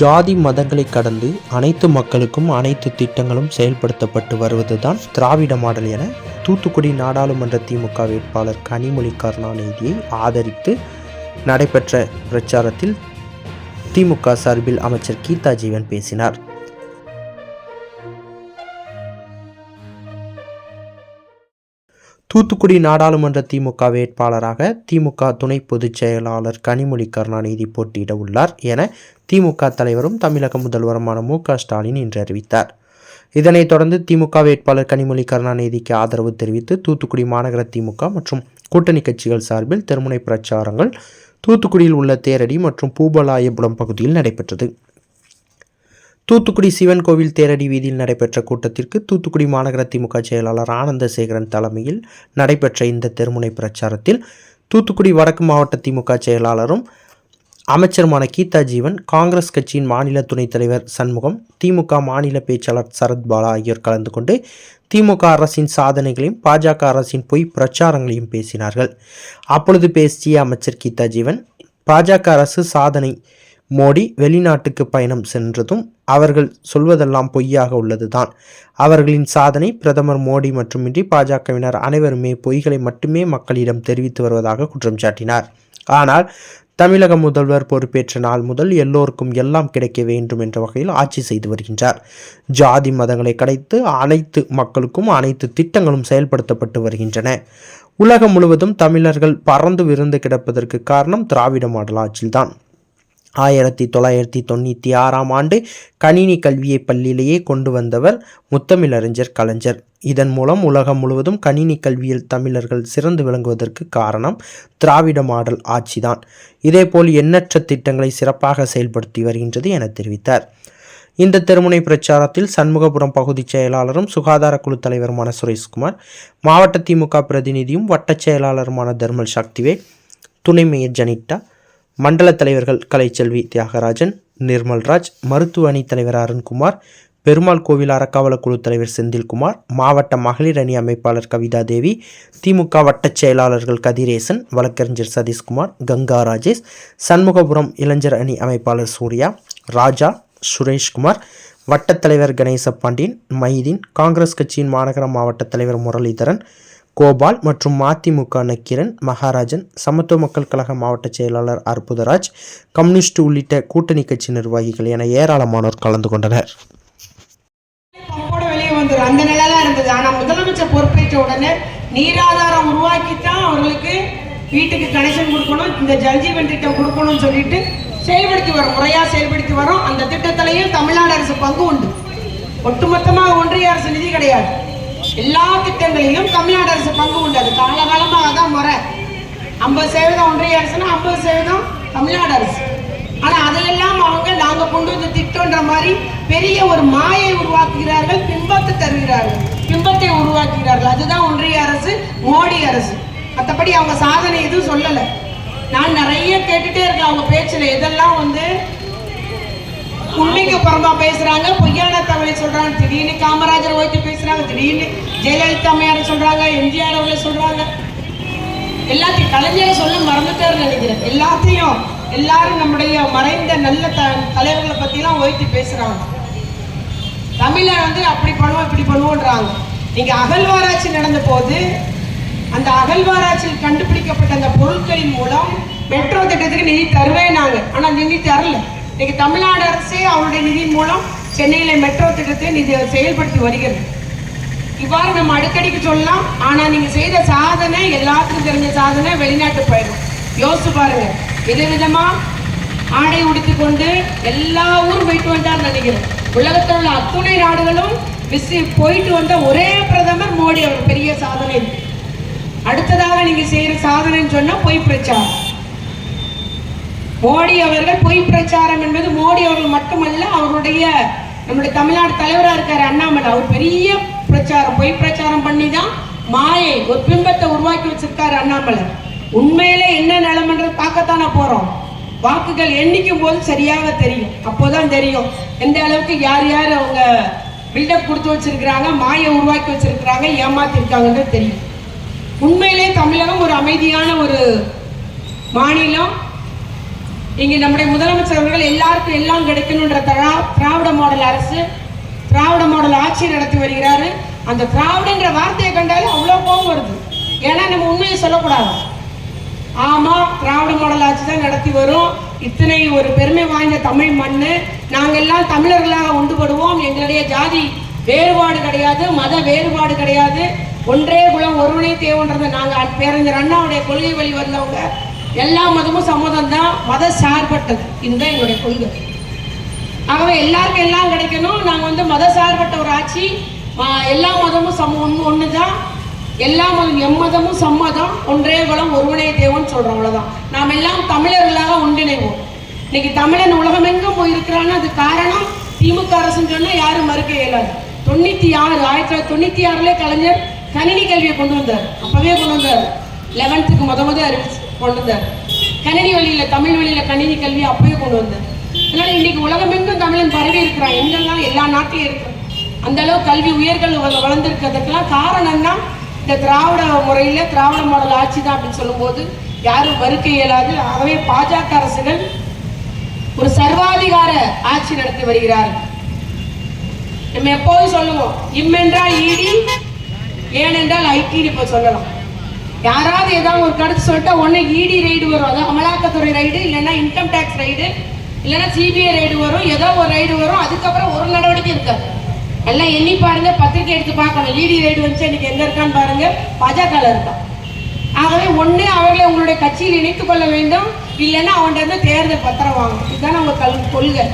ஜாதி மதங்களை கடந்து அனைத்து மக்களுக்கும் அனைத்து திட்டங்களும் செயல்படுத்தப்பட்டு வருவதுதான் திராவிட மாடல் என தூத்துக்குடி நாடாளுமன்ற திமுக வேட்பாளர் கனிமொழி கருணாநிதியை ஆதரித்து நடைபெற்ற பிரச்சாரத்தில் திமுக சார்பில் அமைச்சர் கீதா ஜீவன் பேசினார். தூத்துக்குடி நாடாளுமன்ற திமுக வேட்பாளராக திமுக துணை பொதுச் செயலாளர் கனிமொழி கருணாநிதி போட்டியிட உள்ளார் என திமுக தலைவரும் தமிழக முதல்வருமான மு க ஸ்டாலின் இன்று அறிவித்தார். இதனைத் தொடர்ந்து திமுக வேட்பாளர் கனிமொழி கருணாநிதிக்கு ஆதரவு தெரிவித்து தூத்துக்குடி மாநகர திமுக மற்றும் கூட்டணி கட்சிகள் சார்பில் தெருமுனை பிரச்சாரங்கள் தூத்துக்குடியில் உள்ள தேரடி மற்றும் பூபலாயபுரம் பகுதியில் நடைபெற்றது. தூத்துக்குடி சிவன் கோவில் தேரடி வீதியில் நடைபெற்ற கூட்டத்திற்கு தூத்துக்குடி மாநகர திமுக செயலாளர் ஆனந்தசேகரன் தலைமையில் நடைபெற்ற இந்த தெருமுனை பிரச்சாரத்தில் தூத்துக்குடி வடக்கு மாவட்ட திமுக செயலாளரும் அமைச்சருமான கீதா ஜீவன் காங்கிரஸ் கட்சியின் மாநில துணைத் தலைவர் சண்முகம் திமுக மாநில பேச்சாளர் சரத்பாலா ஆகியோர் கலந்து கொண்டு திமுக அரசின் சாதனைகளையும் பாஜக அரசின் பொய் பிரச்சாரங்களையும் பேசினார்கள். அப்பொழுது பேசிய அமைச்சர் கீதா ஜீவன் பாஜக அரசு சாதனை மோடி வெளிநாட்டுக்கு பயணம் சென்றதும் அவர்கள் சொல்வதெல்லாம் பொய்யாக உள்ளதுதான். அவர்களின் சாதனை பிரதமர் மோடி மட்டுமின்றி பாஜகவினர் அனைவருமே பொய்களை மட்டுமே மக்களிடம் தெரிவித்து வருவதாக குற்றம் சாட்டினார். ஆனால் தமிழக முதல்வர் பொறுப்பேற்ற நாள் முதல் எல்லோருக்கும் எல்லாம் கிடைக்க வேண்டும் என்ற வகையில் ஆட்சி செய்து வருகின்றார். ஜாதி மதங்களை கடைத்து அனைத்து மக்களுக்கும் அனைத்து திட்டங்களும் செயல்படுத்தப்பட்டு வருகின்றன. உலகம் முழுவதும் தமிழர்கள் பறந்து விருந்து கிடப்பதற்கு காரணம் திராவிட மாடல் ஆட்சியில்தான். ஆயிரத்தி தொள்ளாயிரத்தி தொண்ணூற்றி ஆறாம் ஆண்டு கணினி கல்வியை பள்ளியிலேயே கொண்டு வந்தவர் முத்தமிழறிஞர் கலைஞர். இதன் மூலம் உலகம் முழுவதும் கணினி கல்வியில் தமிழர்கள் சிறந்து விளங்குவதற்கு காரணம் திராவிட மாடல் ஆட்சிதான். இதேபோல் எண்ணற்ற திட்டங்களை சிறப்பாக செயல்படுத்தி வருகின்றது என தெரிவித்தார். இந்த தெருமுனை பிரச்சாரத்தில் சண்முகபுரம் பகுதி செயலாளரும் சுகாதார குழு தலைவருமான சுரேஷ்குமார் மாவட்ட திமுக பிரதிநிதியும் வட்டச் செயலாளருமான தர்மல் சக்திவேல் துணை மேயர் ஜனிட்டா மண்டல தலைவர்கள் கலைச்செல்வி தியாகராஜன் நிர்மல்ராஜ் மருத்துவ அணி தலைவர் அருண்குமார் பெருமாள் கோவில் அறக்காவல குழு தலைவர் செந்தில்குமார் மாவட்ட மகளிர் அணி அமைப்பாளர் கவிதா தேவி திமுக வட்டச் செயலாளர்கள் கதிரேசன் வழக்கறிஞர் சதீஷ்குமார் கங்கா ராஜேஷ் சண்முகபுரம் இளைஞர் அணி அமைப்பாளர் சூர்யா ராஜா சுரேஷ்குமார் வட்டத்தலைவர் கணேச பாண்டியன் மைதீன் காங்கிரஸ் கட்சியின் மாநகர மாவட்ட தலைவர் முரளிதரன் கோபால் மற்றும் மதிமுக நக்கிரன் மகாராஜன் சமத்துவ மக்கள் கழக மாவட்ட செயலாளர் அற்புதராஜ் கம்யூனிஸ்ட் உள்ளிட்ட கூட்டணி கட்சி நிர்வாகிகள் என ஏராளமானோர் கலந்து கொண்டனர். அந்த நிலை தான் இருந்தது. ஆனா முதலமைச்சர் பொறுப்பேற்ற உடனே நீராதாரம் உருவாக்கித்தான் அவர்களுக்கு வீட்டுக்கு கனெக்ஷன் கொடுக்கணும் இந்த ஜல்ஜீவன் திட்டம் கொடுக்கணும்னு சொல்லிட்டு செயல்படுத்தி வரோம். முறையா செயல்படுத்தி வரோம். அந்த திட்டத்திலையும் தமிழ்நாடு அரசு பங்கு உண்டு. ஒட்டுமொத்தமாக ஒன்றிய அரசு நிதி கிடையாது. எல்லா திட்டங்களிலும் தமிழ்நாடு அரசு பங்கு உண்டு அது காலகாலமாக தான் முறை. ஐம்பது சதவீதம் ஒன்றிய அரசுனா ஐம்பது சதவீதம் தமிழ்நாடு அரசு. ஆனால் அதையெல்லாம் அவங்க நாங்கள் கொண்டு வந்து திட்டம்ன்ற மாதிரி பெரிய ஒரு மாயை உருவாக்குகிறார்கள் பிம்பத்தை தருகிறார்கள். பிம்பத்தை உருவாக்குகிறார்கள். அதுதான் ஒன்றிய அரசு மோடி அரசு. மற்றபடி அவங்க சாதனை எதுவும் சொல்லலை. நான் நிறைய கேட்டுட்டே இருக்கேன் அவங்க பேச்சில். எதெல்லாம் வந்து உண்மைக்கு புறமா பேசுறாங்க பொய்யான தமிழை சொல்றாங்க. திடீர்னு காமராஜர் ஓய்த்து பேசுறாங்க திடீர்னு ஜெயலலிதா அம்மையார சொல்றாங்க எம்ஜிஆர் அவர்களை சொல்றாங்க. எல்லாத்தையும் கலைஞரை சொல்ல மறந்துட்டாரு நினைக்கிறேன். எல்லாத்தையும் எல்லாரும் நம்முடைய மறைந்த நல்ல த தலைவர்களை பத்திலாம் ஓய்த்து பேசுறாங்க. தமிழை வந்து அப்படி பண்ணுவோம் இப்படி பண்ணுவோன்றாங்க. நீங்க அகழ்வாராய்ச்சி நடந்த போது அந்த அகழ்வாராய்ச்சியில் கண்டுபிடிக்கப்பட்ட அந்த பொருட்களின் மூலம் மெட்ரோ திட்டத்துக்கு நிதி தருவேன் நாங்க ஆனா நிதி தரல. இன்னைக்கு தமிழ்நாடு அரசே அவருடைய நிதி மூலம் சென்னையில மெட்ரோ திட்டத்தை நிதி செயல்படுத்தி வருகிறது. இவ்வாறு நம்ம அடிக்கடிக்கு சொல்லலாம். ஆனா நீங்க செய்த சாதனை எல்லாத்துக்கும் தெரிஞ்ச சாதனை வெளிநாட்டு பயணம். யோசிச்சு பாருங்க. விதவிதமா ஆடை உடுத்தி கொண்டு எல்லா ஊரும் போயிட்டு வந்தார் நினைக்கிறேன். உலகத்தில் உள்ள அத்துணை நாடுகளும் விசி போயிட்டு வந்த ஒரே பிரதமர் மோடி அவர் பெரிய சாதனை. அடுத்ததாக நீங்க செய்யற சாதனைன்னு சொன்னா பொய் பிரச்சாரம். மோடி அவர்கள் பொய் பிரச்சாரம் என்பது மோடி அவர்கள் மட்டுமல்ல அவருடைய நம்முடைய தமிழ்நாடு தலைவராக இருக்காரு அண்ணாமலை. அவர் பெரிய பிரச்சாரம் பொய் பிரச்சாரம் பண்ணி தான் மாயை ஒரு பிம்பத்தை உருவாக்கி வச்சிருக்காரு அண்ணாமலை. உண்மையிலே என்ன நிலமன்றது பார்க்கத்தானே போறோம். வாக்குகள் எண்ணிக்கும் போது சரியாக தெரியும். அப்போதான் தெரியும். எந்த அளவுக்கு யார் யார் அவங்க பில்டப் கொடுத்து வச்சிருக்கிறாங்க மாயை உருவாக்கி வச்சிருக்கிறாங்க ஏமாத்திருக்காங்கன்றது தெரியும். உண்மையிலே தமிழகம் ஒரு அமைதியான ஒரு மாநிலம். இங்கு நம்முடைய முதலமைச்சர் அவர்கள் எல்லாருக்கும் எல்லாம் கிடைக்கணுன்ற திராவிட மாடல் அரசு திராவிட மாடல் ஆட்சி நடத்தி வருகிறாரு. அந்த திராவிடன்ற வார்த்தையை கண்டாலே அவ்வளோ கோபம் வருது. ஏன்னா நம்ம உண்மையை சொல்லக்கூடாது. ஆமா திராவிட மாடல் ஆட்சி தான் நடத்தி வரும். இத்தனை ஒரு பெருமை வாய்ந்த தமிழ் மண்ணு. எல்லாம் தமிழர்களாக ஒன்றுபடுவோம். எங்களுடைய ஜாதி வேறுபாடு கிடையாது மத வேறுபாடு கிடையாது. ஒன்றே குலம் ஒருவனே தேவைன்றதை நாங்கள் பேரறிஞர் அண்ணாவுடைய கொள்கை வழி வந்தவங்க எல்லா மதமும் சம்மதம் தான் மத சார்பட்டது. இதுதான் எங்களுடைய கொள்கை. ஆகவே எல்லாருக்கும் எல்லாம் கிடைக்கணும். நாங்கள் வந்து மத சார்பட்ட ஒரு ஆட்சி எல்லா மதமும் சம ஒன்று ஒன்று தான் எல்லா மதம் எம்மதமும் சம்மதம். ஒன்றே குலம் ஒருவனே தேவன் சொல்கிறோம் அவ்வளோதான் நாம் எல்லாம் தமிழர்களாக ஒன்றிணைவோம். இன்னைக்கு தமிழன் உலகமெங்கும் போயிருக்கிறான்னு அது காரணம் திமுக அரசுன்னு சொன்னால் யாரும் மறுக்க இயலாது. தொண்ணூற்றி ஆறு ஆயிரத்தி தொள்ளாயிரத்தி தொண்ணூற்றி ஆறுலேயே கலைஞர் கணினி கல்வியை கொண்டு வந்தார். அப்போவே கொண்டு வந்தார். லெவன்த்துக்கு முத முத அறிவிச்சு. கொண்டு வந்தார் கணினி வழியில் தமிழ் வழியில் கணினி கல்வி அப்பவே கொண்டு வந்தார் அதனால இன்னைக்கு உலகமெங்கும் தமிழன் பரவி இருக்கிறான். எங்கெல்லாம் எல்லா நாட்டிலையும் இருக்கு அந்த அளவு கல்வி உயர்கள் வளர்ந்துருக்கிறதுக்கெல்லாம் காரணம்னா இந்த திராவிட முறையில திராவிட மாடல் ஆட்சி தான் அப்படின்னு சொல்லும்போது யாரும் மறுக்க இயலாது. ஆகவே பாஜக அரசுகள் ஒரு சர்வாதிகார ஆட்சி நடத்தி வருகிறார் நம்ம எப்போதும் சொல்லுவோம் இம்மென்றால் ஈடி ஏனென்றால் ஐடின்னு இப்போ சொல்லலாம். யாராவது ஏதாவது ஒரு கருத்து சொல்லிட்டா ஒன்று இடி ரைடு வரும். அதாவது அமலாக்கத்துறை ரைடு இல்லைன்னா இன்கம் டேக்ஸ் ரைடு இல்லைன்னா சிபிஐ ரைடு வரும். ஏதோ ஒரு ரைடு வரும். அதுக்கப்புறம் ஒரு நடவடிக்கை இருக்காது எல்லாம் எண்ணி பாருங்க. பத்திரிக்கை எடுத்து பார்க்கணும். இடி ரைடு வந்துச்சு. இன்னைக்கு எங்க இருக்கான்னு பாருங்க. பாஜகவில் இருக்கான் ஆகவே ஒன்று அவர்களை உங்களுடைய கட்சியில் இணைத்து கொள்ள வேண்டும். இல்லைன்னா அவன்கிட்ட இருந்து தேர்தல் பத்திரம் வாங்கணும். இதுதான் அவங்க கல் கொள்கை.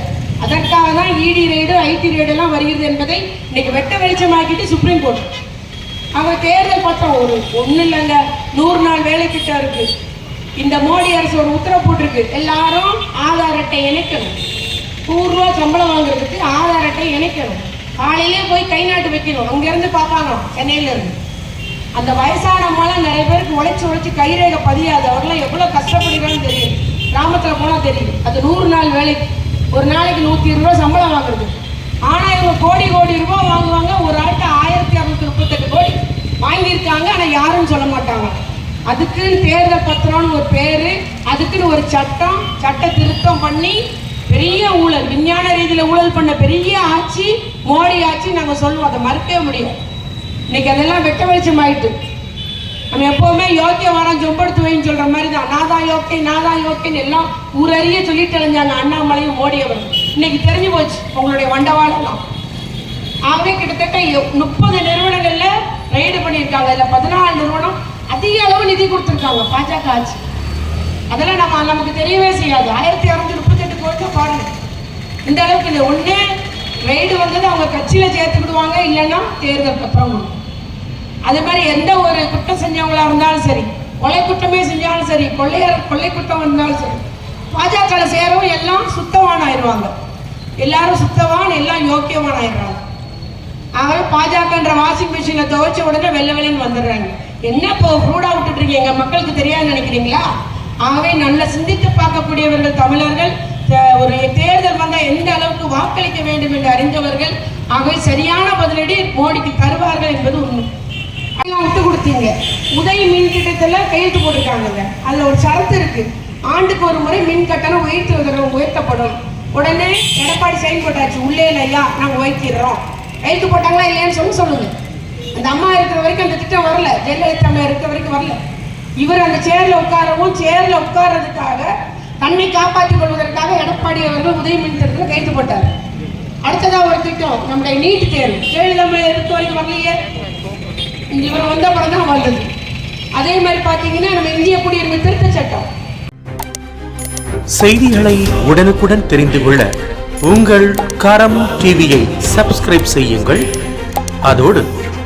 அதற்காக தான் இடி ரைடு ஐடி ரைடு எல்லாம் வருகிறது என்பதை இன்னைக்கு வெட்ட வெளிச்சமாக்கிட்டு சுப்ரீம் கோர்ட் அவங்க தேர்தல் பத்திரம் ஒரு ஒன்றும் இல்லைங்க. நூறு நாள் வேலை திட்டம் இருக்கு. இந்த மோடி அரசு ஒரு உத்தரவு போட்டிருக்கு. எல்லாரும் ஆதார் அட்டை இணைக்கணும். நூறு ரூபா சம்பளம் வாங்குறதுக்கு ஆதார் அட்டை இணைக்கணும். காலையிலேயே போய் கை நாட்டு வைக்கணும். அங்கேருந்து பார்ப்பாங்க சென்னையில இருந்து. அந்த வயசானவங்களாம் நிறைய பேருக்கு உழைச்சி உழைச்சி கைரேகை பதியாது. அவர்லாம் எவ்வளோ கஷ்டப்படுகிறான்னு தெரியும். கிராமத்தில் போனால் தெரியும். அது நூறு நாள் வேலைக்கு ஒரு நாளைக்கு நூற்றி இருபது ரூபா சம்பளம் வாங்குறது. ஆனால் இவங்க கோடி கோடி ரூபாய் வாங்குவாங்க ஒரு ஆட்டு ஆயிரத்தி அறுநூத்தி முப்பத்தெட்டு கோடி வாங்கியிருக்காங்க ஆனால் யாரும் சொல்ல மாட்டாங்க அதுக்குன்னு தேர்தல் பத்திரம்னு ஒரு பேர் அதுக்குன்னு ஒரு சட்டம் சட்ட திருத்தம் பண்ணி பெரிய ஊழல் விஞ்ஞான ரீதியில் ஊழல் பண்ண பெரிய ஆட்சி மோடி ஆட்சி நாங்கள் சொல்லுவோம். அதை மறுக்கவே முடியும் இன்னைக்கு அதெல்லாம் வெட்ட வெளிச்சம் ஆயிட்டு. நம்ம எப்பவுமே யோக்கியவானம் ஜொம்படுத்து வைன்னு சொல்ற மாதிரி தான் நான் தான் யோக்கை நான் தான் எல்லாம் ஊரறிய சொல்லிட்டு அலைஞ்சாங்க அண்ணாமலையும் மோடியவர் இன்னைக்கு தெரிஞ்சு போச்சு உங்களுடைய வண்டவாளெல்லாம் ஆகவே கிட்டத்தட்ட எ- முப்பது நிறுவனங்கள்ல ரைடு பண்ணியிருக்காங்க. இதுல பதினாலு நிறுவனம் அதிக அளவு நிதி கொடுத்துருக்காங்க பாஜக ஆட்சி. அதெல்லாம் நம்ம நமக்கு தெரியவே செய்யாது. ஆயிரத்தி இரநூத்தி முப்பத்தெட்டு கோடி பாருங்க. இந்த அளவுக்கு இல்லை. ஒன்று ரைடு வந்தது அவங்க கட்சியில சேர்த்துக்கிடுவாங்க இல்லைன்னா தேர்தலுக்கு அப்புறம் அது அதே மாதிரி எந்த ஒரு குற்றம் செஞ்சவங்களா இருந்தாலும் சரி கொலை குற்றமே செஞ்சாலும் சரி கொள்ளையர் கொள்ளை குற்றம் இருந்தாலும் சரி பாஜக சேரவும் எல்லாம் சுத்தவான் ஆயிடுவாங்க எல்லாரும் சுத்தவான் எல்லாம் யோக்கியவான் ஆயிடுறாங்க ஆகவே பாஜகன்ற வாஷிங் மிஷினை துவைச்ச உடனே வெள்ள வெள்ளைன்னு வந்துடுறாங்க. என்ன இப்போ ஃப்ரூடா விட்டுட்டு இருக்கீங்க? மக்களுக்கு தெரியாது நினைக்கிறீங்களா? ஆகவே நல்லா சிந்தித்து பார்க்கக்கூடியவர்கள் தமிழர்கள் ஒரு தேர்தல் வந்தால் எந்த அளவுக்கு வாக்களிக்க வேண்டும் என்று அறிந்தவர்கள் ஆகவே சரியான பதிலடி மோடிக்கு தருவார்கள் என்பது உண்மை. அதெல்லாம் விட்டு கொடுத்தீங்க. உதய் மின் திட்டத்தில் கையெழுத்து போட்டிருக்காங்க அதுல ஒரு சரத்து இருக்கு. ஆண்டுக்கு ஒரு முறை மின் கட்டணம் உயர்த்து உயர்த்தப்படும். உடனே எடப்பாடி சைன் போட்டாச்சு உள்ளே இல்லையா? நாங்க உயர்த்திடுறோம். கையெழுத்து போட்டாங்களா இல்லையான்னு சொல்லி சொல்லுங்க. அந்த அம்மா இருக்கிற வரைக்கும் அந்த திட்டம் வரல. ஜெயலலிதா அம்மா இருக்கிற வரைக்கும் வரல. இவர் அந்த சேர்ல உட்காரவும் சேர்ல உட்கார்றதுக்காக தன்னை காப்பாற்றிக் கொள்வதற்காக எடப்பாடி அவர்கள் உதவி மின் திட்டத்தில் போட்டார். அடுத்ததா ஒரு திட்டம் நம்முடைய நீட் தேர்வு. ஜெயலலிதா இருக்க வரைக்கும் வரலையே. இவர் வந்த அப்புறம் தான் வந்தது. அதே மாதிரி பார்த்தீங்கன்னா நம்ம இந்திய குடியுரிமை திருத்த சட்டம். செய்திகளை உடனுக்குடன் தெரிந்து கொள்ள உங்கள் கரம் டிவியை சப்ஸ்கிரைப் செய்யுங்கள். அதோடு